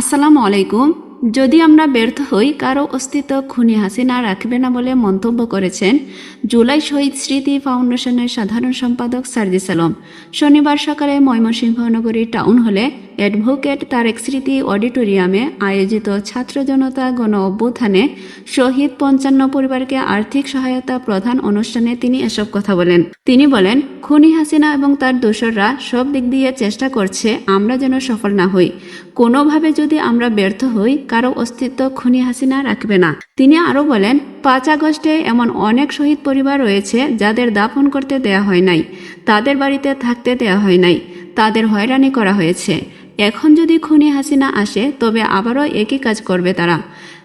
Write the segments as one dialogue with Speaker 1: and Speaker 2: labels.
Speaker 1: আসসালামু আলাইকুম। যদি আমরা ব্যর্থ হই, কারও অস্তিত্ব খুনি হাসিনা রাখবে না বলে মন্তব্য করেছেন জুলাই শহীদ স্মৃতি ফাউন্ডেশনের সাধারণ সম্পাদক সার্জিস আলম শনিবার সকালে ময়মনসিংহ নগরী টাউন হলে অ্যাডভোকেট তারেক স্মৃতি অডিটোরিয়ামে আয়োজিত ছাত্র জনতা গণ অভ্যুত্থানে শহীদ পঞ্চান্ন পরিবারকে আর্থিক সহায়তা প্রধান অনুষ্ঠানে তিনি এসব কথা বলেন। তিনি বলেন, খুনি হাসিনা এবং তার দোসররা সব দিক দিয়ে চেষ্টা করছে আমরা যেন সফল না হই। কোনোভাবে যদি আমরা ব্যর্থ হই কারও অস্তিত্ব খুনি হাসিনা রাখবে না। তিনি আরও বলেন, পাঁচ আগস্টে এমন অনেক শহীদ পরিবার রয়েছে যাদের দাফন করতে দেয়া হয় নাই, তাদের বাড়িতে থাকতে দেয়া হয় নাই, তাদের হয়রানি করা হয়েছে। এখন যদি খুনি হাসিনা আসে, তবে আবারও একই কাজ করবে তারা।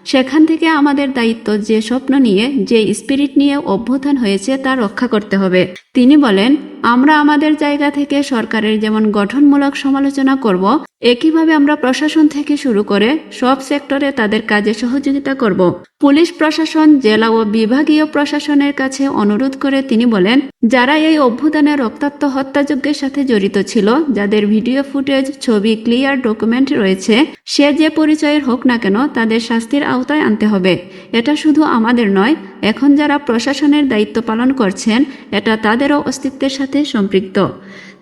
Speaker 1: সেখান থেকে আমাদের দায়িত্ব যে স্বপ্ন নিয়ে, যে স্পিরিট নিয়ে অভ্যুত্থান হয়েছে তা রক্ষা করতে হবে। তিনি বলেন আমরা আমাদের জায়গা থেকে সরকারের যেমন গঠনমূলক সমালোচনা করব, একইভাবে আমরা প্রশাসন থেকে শুরু করে সব সেক্টরে তাদের কাজে সহযোগিতা করব। পুলিশ প্রশাসন, জেলা ও বিভাগীয় প্রশাসনের কাছে অনুরোধ করে তিনি বলেন, যারা এই অভ্যুদানে রক্তাক্ত হত্যাযজ্ঞের সাথে জড়িত ছিল, যাদের ভিডিও ফুটেজ, ছবি, ক্লিয়ার ডকুমেন্ট রয়েছে, সে যে পরিচয়ের হোক না কেন তাদের শাস্তির আওতায় আনতে হবে। এটা শুধু আমাদের নয়, এখন যারা প্রশাসনের দায়িত্ব পালন করছেন, এটা তাদেরও অস্তিত্বের সাথে সম্পৃক্ত।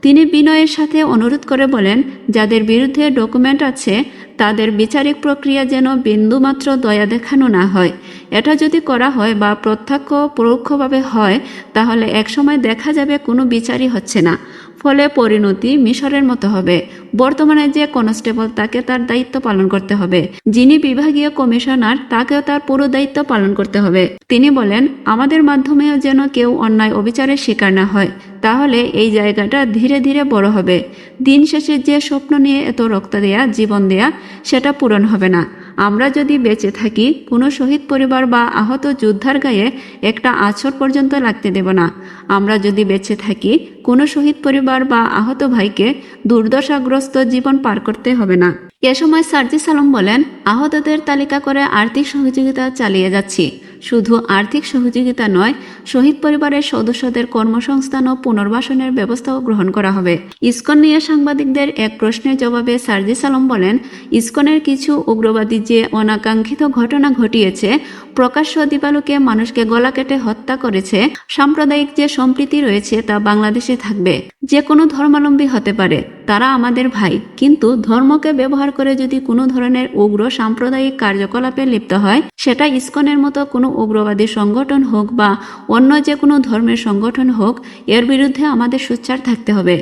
Speaker 1: তিনি বিনয়ের সাথে অনুরোধ করে বলেন, যাদের বিরুদ্ধে ডকুমেন্ট আছে, তাদের বিচারিক প্রক্রিয়া যেন বিন্দুমাত্র দয়া দেখানো না হয়। এটা যদি করা হয় বা প্রত্যক্ষ পরোক্ষভাবে হয়, তাহলে একসময় দেখা যাবে কোনো বিচারই হচ্ছে না। ফলে পরিণতি মিশরের মতো হবে। বর্তমানে যে কনস্টেবল, তাকে তার দায়িত্ব পালন করতে হবে। যিনি বিভাগীয় কমিশনার, তাকেও তার পুরো দায়িত্ব পালন করতে হবে। তিনি বলেন, আমাদের মাধ্যমেও যেন কেউ অন্যায় অবিচারের শিকার না হয়। তাহলে এই জায়গাটা ধীরে ধীরে বড় হবে। দিন শেষে যে স্বপ্ন নিয়ে এত রক্ত দেয়া, জীবন দেয়া, সেটা পূরণ হবে না। আমরা যদি বেঁচে থাকি, কোনো শহীদ পরিবার বা আহত যোদ্ধার গায়ে একটা আছর পর্যন্ত লাগতে দেব না। আমরা যদি বেঁচে থাকি, কোনো শহীদ পরিবার বা আহত ভাইকে দুর্দশাগ্রস্ত জীবন পার করতে হবে না। এ সময় সার্জিস আলম বলেন, আহতদের তালিকা করে আর্থিক সহযোগিতা চালিয়ে যাচ্ছি। শুধু আর্থিক সহযোগিতা নয়, শহীদ পরিবারের সদস্যদের কর্মসংস্থান ও পুনর্বাসনের ব্যবস্থাও গ্রহণ করা হবে। ইসকন নিয়ে সাংবাদিকদের এক প্রশ্নের জবাবে সার্জিস আলম বলেন, ইসকনের কিছু উগ্রবাদী যে অনাকাঙ্ক্ষিত ঘটনা ঘটিয়েছে, প্রকাশ্য দিবালুকে মানুষকে গলা কেটে হত্যা করেছে, সাম্প্রদায়িক যে সম্প্রীতি রয়েছে তা বাংলাদেশে থাকবে। যে কোনো ধর্মাবলম্বী হতে পারে। তারা আমাদের ভাই। কিন্তু ধর্মকে ব্যবহার করে যদি কোনো ধরনের উগ্র সাম্প্রদায়িক কার্যকলাপে লিপ্ত হয়, সেটা ইসকনের মতো কোনো উগ্রবাদী সংগঠন হোক বা অন্য যে কোনো ধর্মের সংগঠন হোক, এর বিরুদ্ধে আমাদের সোচ্চার থাকতে হবে।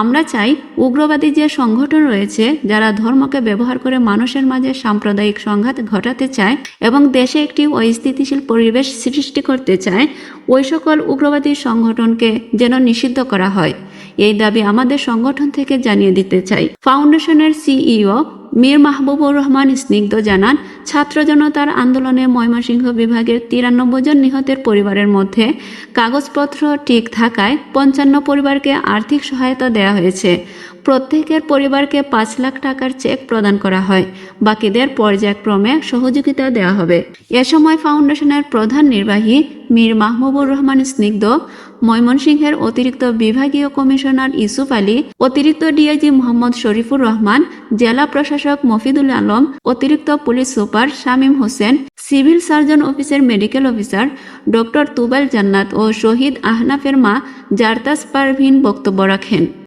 Speaker 1: আমরা চাই উগ্রবাদী যে সংগঠন রয়েছে, যারা ধর্মকে ব্যবহার করে মানুষের মাঝে সাম্প্রদায়িক সংঘাত ঘটাতে চায় এবং দেশে একটি অস্থিতিশীল পরিবেশ সৃষ্টি করতে চায়, ওই সকল উগ্রবাদী সংগঠনকে যেন নিষিদ্ধ করা হয়। এই দাবি আমাদের সংগঠন থেকে জানিয়ে দিতে চাই। ফাউন্ডেশনের সিইও মীর মাহবুবুর রহমান স্নিগ্ধ জানান, ছাত্র জনতার আন্দোলনে ময়মনসিংহ বিভাগের তিরানব্বই জন নিহতের পরিবারের মধ্যে কাগজপত্র ঠিক থাকায় পঞ্চান্ন পরিবারকে আর্থিক সহায়তা দেয়া হয়েছে। প্রত্যেকের পরিবারকে পাঁচ লাখ টাকার চেক প্রদান করা হয়। বাকিদের পর্যায়ক্রমে সহযোগিতা দেওয়া হবে। এ সময় ফাউন্ডেশনের প্রধান নির্বাহী মীর মাহবুবুর রহমান স্নিগ্ধ, ময়মনসিংহের অতিরিক্ত বিভাগীয় কমিশনার ইউসুফ আলী, অতিরিক্ত ডিআইজি মোহাম্মদ শরীফুর রহমান, জেলা প্রশাসক মফিদুল আলম, অতিরিক্ত police super Shamim Hossain, civil surgeon অফিসের medical officer doctor Tubail Jannat ও শহীদ আহনাফের মা জারতাস পারভিন বক্তব্য রাখেন।